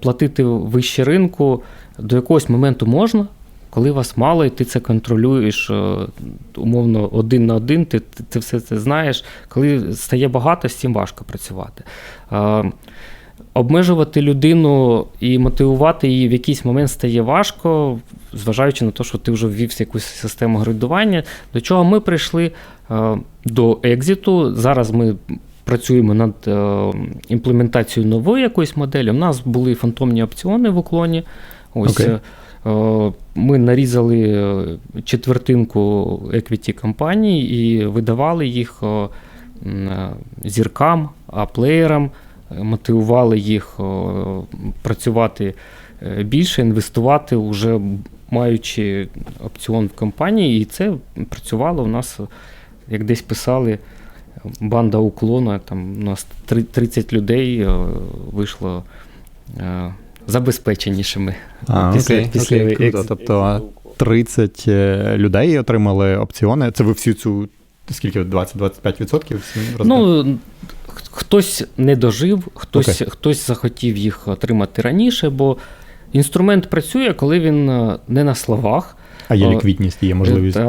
Платити вище ринку до якогось моменту можна, коли вас мало, і ти це контролюєш е, умовно один на один, ти, ти, все це знаєш. Коли стає багато, з цим важко працювати. Е, Обмежувати людину і мотивувати її в якийсь момент стає важко, зважаючи на те, що ти вже ввівся якусь систему градування. До чого ми прийшли е, до екзиту. Зараз ми працюємо над е, імплементацією нової якоїсь моделі. У нас були фантомні опціони в уклоні. Ось Окей. е, ми нарізали е, четвертинку еквіті компаній і видавали їх е, е, зіркам, аплеєрам, е, мотивували їх е, працювати е, більше, інвестувати, вже маючи опціон в компанії, і це працювало у нас, е, як десь писали, банда уклона, там у нас 30 людей е, вийшло е, забезпеченішими. А, після, окей, після окей, круто. Тобто 30 е, людей отримали опціони. Це ви всю цю скільки 20-25% всім? Ну, хтось не дожив, хтось, хтось захотів їх отримати раніше, бо інструмент працює, коли він не на словах. а є ліквідність, є можливість. Так,